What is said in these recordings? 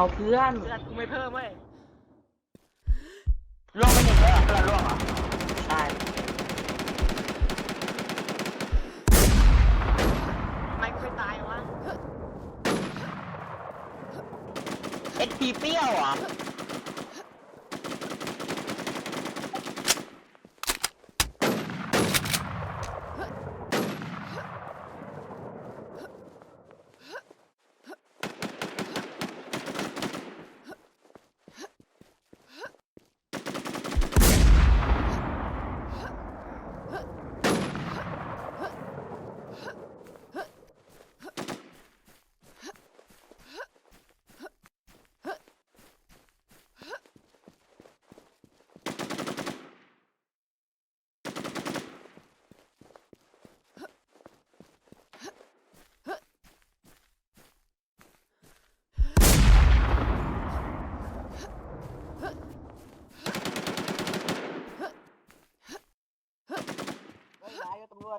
เอาเพื่อนเลือดกูไม่เพิ่มเว้ยล่วงไปหนึ่งเลยเหรอเพื่อนล่วงเหรอใช่ทำไมกูไม่ตายวะ เอ็ดพีเปรี้ยวเหรอ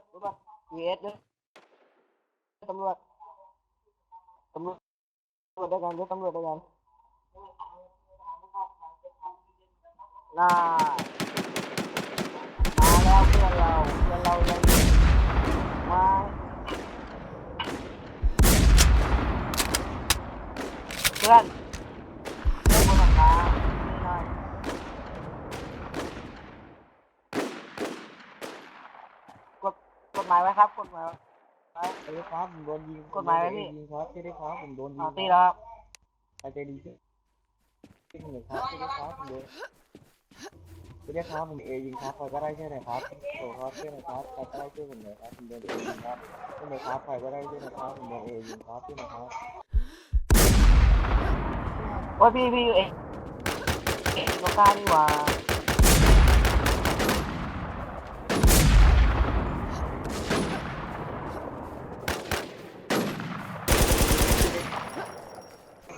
ายตำรวจตำรวจเวทเยอะตำรวจตำร หมายไว้ครับกฎหมายไว้ใช่ครับผมโดนยิงกฎหมายไหมพี่ยิงครับใช่ได้ครับผมโดนยิเอางตีแล้วครับใครใจดีช่วยยิงหนึ่งครับใช่ได้ครับผมโดนใช่ได้ครับผมเอยิงครับใครก็ได้ช่วยหน่อยครับโอ้ครับช่วยหน่อยครับใครก็ได้ช่วยผมหน่อยครับผมโดนเอยิงครับช่วยหน่อยครับใครก็ได้ช่วยหน่อยครับผมโดนเอยิงครับช่วยหน่อยครับโอ้ยพี่พี่อยู่เองเองโลก้านี่หว่า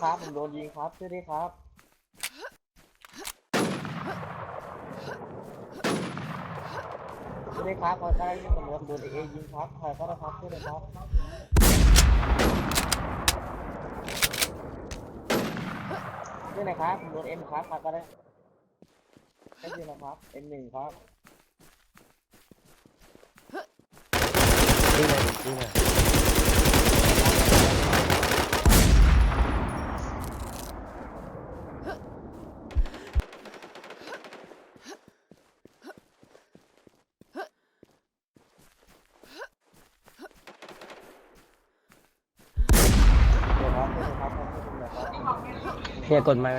ครับผมโดนยิงครับช่วยด้วยครับช่วยด้วยครับใครก็ได้ช่วยผมโดนเอยิงครับใครก็ได้ครับช่วยหน่อยครับช่วยหน่อยครับผมโดนเอ็มครับใครก็ได้ให้ช่วยนะครับเอ็มหนึ่งครับนี่ไงนี่ไง เฮียวครับเดี๋ยวครับขอบคุณนเนี่ยกฎหมา